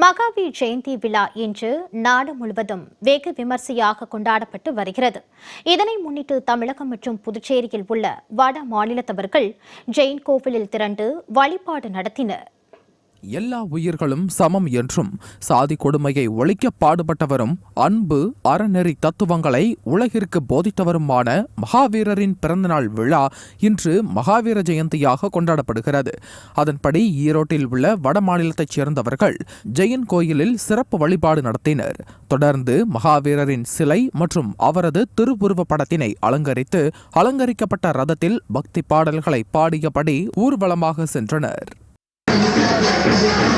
மகாவீர் ஜெயந்தி விழா இன்று நாடு முழுவதும் வெகு விமர்சையாக கொண்டாடப்பட்டு வருகிறது. இதனை முன்னிட்டு தமிழகம் மற்றும் புதுச்சேரியில் உள்ள வட மாநிலத்தவர்கள் ஜெயின் கோவிலில் திரண்டு வழிபாடு நடத்தினர். எல்லா உயிர்களும் சமம் என்றும் சாதி கொடுமையை ஒழிக்க பாடுபட்டவரும் அன்பு அறநெறி தத்துவங்களை உலகிற்கு போதித்தவருமான மகாவீரரின் பிறந்தநாள் விழா இன்று மகாவீர ஜெயந்தியாக கொண்டாடப்படுகிறது. அதன்படி ஈரோட்டில் உள்ள வட மாநிலத்தைச் சேர்ந்தவர்கள் ஜெயின் கோயிலில் சிறப்பு வழிபாடு நடத்தினர். தொடர்ந்து மகாவீரரின் சிலை மற்றும் அவரது திருவுருவ படத்தினை அலங்கரித்து அலங்கரிக்கப்பட்ட ரதத்தில் பக்தி பாடல்களை பாடியபடி ஊர்வலமாக சென்றனர். Thank you.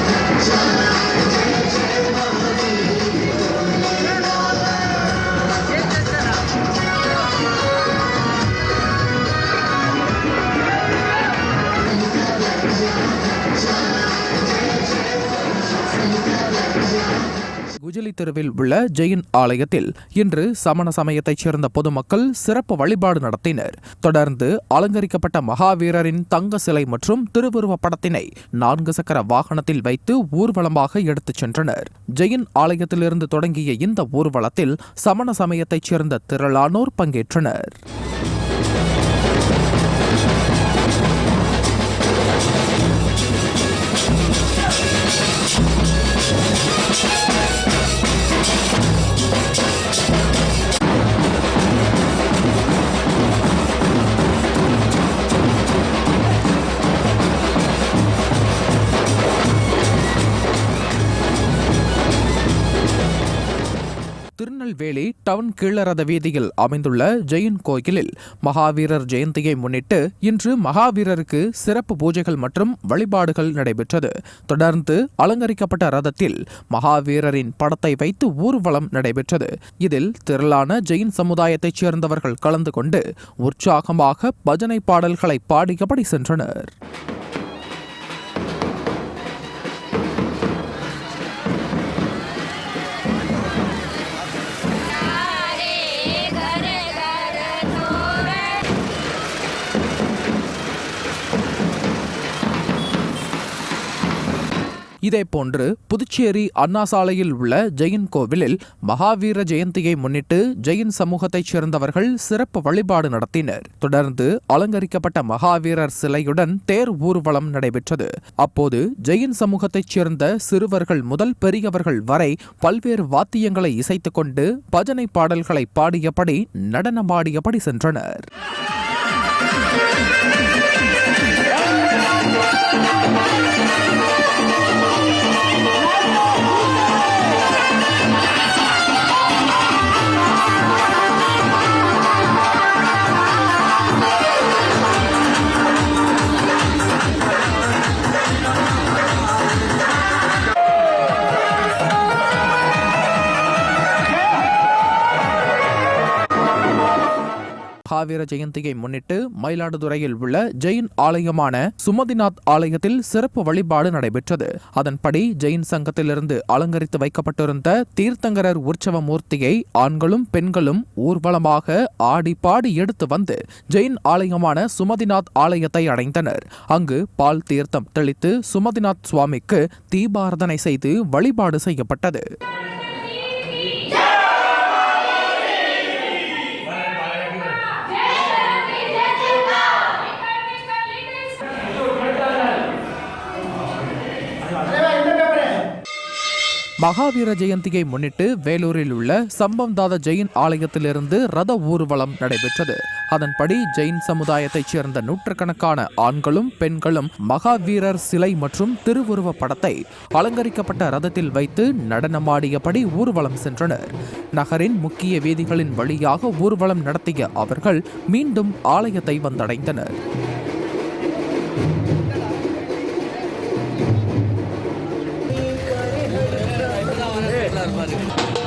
குஜலி தெருவில் உள்ள ஜெயின் ஆலயத்தில் இன்று சமண சமயத்தைச் சேர்ந்த பொதுமக்கள் சிறப்பு வழிபாடு நடத்தினர். தொடர்ந்து அலங்கரிக்கப்பட்ட மகாவீரரின் தங்க சிலை மற்றும் திருவுருவ படத்தினை நான்கு சக்கர வாகனத்தில் வைத்து ஊர்வலமாக எடுத்துச் சென்றனர். ஜெயின் ஆலயத்திலிருந்து தொடங்கிய இந்த ஊர்வலத்தில் சமண சமயத்தைச் சேர்ந்த திரளானோர் பங்கேற்றனர். திருநெல்வேலி டவுன் கீழரத வீதியில் அமைந்துள்ள ஜெயின் கோயிலில் மகாவீரர் ஜெயந்தியை முன்னிட்டு இன்று மகாவீரருக்கு சிறப்பு பூஜைகள் மற்றும் வழிபாடுகள் நடைபெற்றது. தொடர்ந்து அலங்கரிக்கப்பட்ட ரதத்தில் மகாவீரரின் படத்தை வைத்து ஊர்வலம் நடைபெற்றது. இதில் திரளான ஜெயின் சமுதாயத்தைச் சேர்ந்தவர்கள் கலந்து கொண்டு உற்சாகமாக பஜனை பாடல்களை பாடியபடி சென்றனர். இதேபோன்று புதுச்சேரி அண்ணா சாலையில் உள்ள ஜெயின் கோவிலில் மகாவீர ஜெயந்தியை முன்னிட்டு ஜெயின் சமூகத்தைச் சேர்ந்தவர்கள் சிறப்பு வழிபாடு நடத்தினர். தொடர்ந்து அலங்கரிக்கப்பட்ட மகாவீரர் சிலையுடன் தேர் ஊர்வலம் நடைபெற்றது. அப்போது ஜெயின் சமூகத்தைச் சேர்ந்த சிறுவர்கள் முதல் பெரியவர்கள் வரை பல்வேறு வாத்தியங்களை இசைத்துக் கொண்டு பஜனை பாடல்களை பாடியபடி நடனமாடியபடி சென்றனர். மகாவீர ஜெயந்தியை முன்னிட்டு மயிலாடுதுறையில் உள்ள ஜெயின் ஆலயமான சுமதிநாத் ஆலயத்தில் சிறப்பு வழிபாடு நடைபெற்றது. அதன்படி ஜெயின் சங்கத்திலிருந்து அலங்கரித்து வைக்கப்பட்டிருந்த தீர்த்தங்கரர் உற்சவ மூர்த்தியை ஆண்களும் பெண்களும் ஊர்வலமாக ஆடி பாடி எடுத்து வந்து ஜெயின் ஆலயமான சுமதிநாத் ஆலயத்தை அடைந்தனர். அங்கு பால் தீர்த்தம் தெளித்து சுமதிநாத் சுவாமிக்கு தீபாரதனை செய்து வழிபாடு செய்யப்பட்டது. மகாவீர ஜெயந்தியை முன்னிட்டு வேலூரில் உள்ள சம்பம்தாத ஜெயின் ஆலயத்திலிருந்து ரத ஊர்வலம் நடைபெற்றது. அதன்படி ஜெயின் சமுதாயத்தைச் சேர்ந்த நூற்றுக்கணக்கான ஆண்களும் பெண்களும் மகாவீரர் சிலை மற்றும் திருவுருவ படத்தை அலங்கரிக்கப்பட்ட ரதத்தில் வைத்து நடனமாடியபடி ஊர்வலம் சென்றனர். நகரின் முக்கிய வீதிகளின் வழியாக ஊர்வலம் நடத்திய அவர்கள் மீண்டும் ஆலயத்தை வந்தடைந்தனர். இருப்பாரு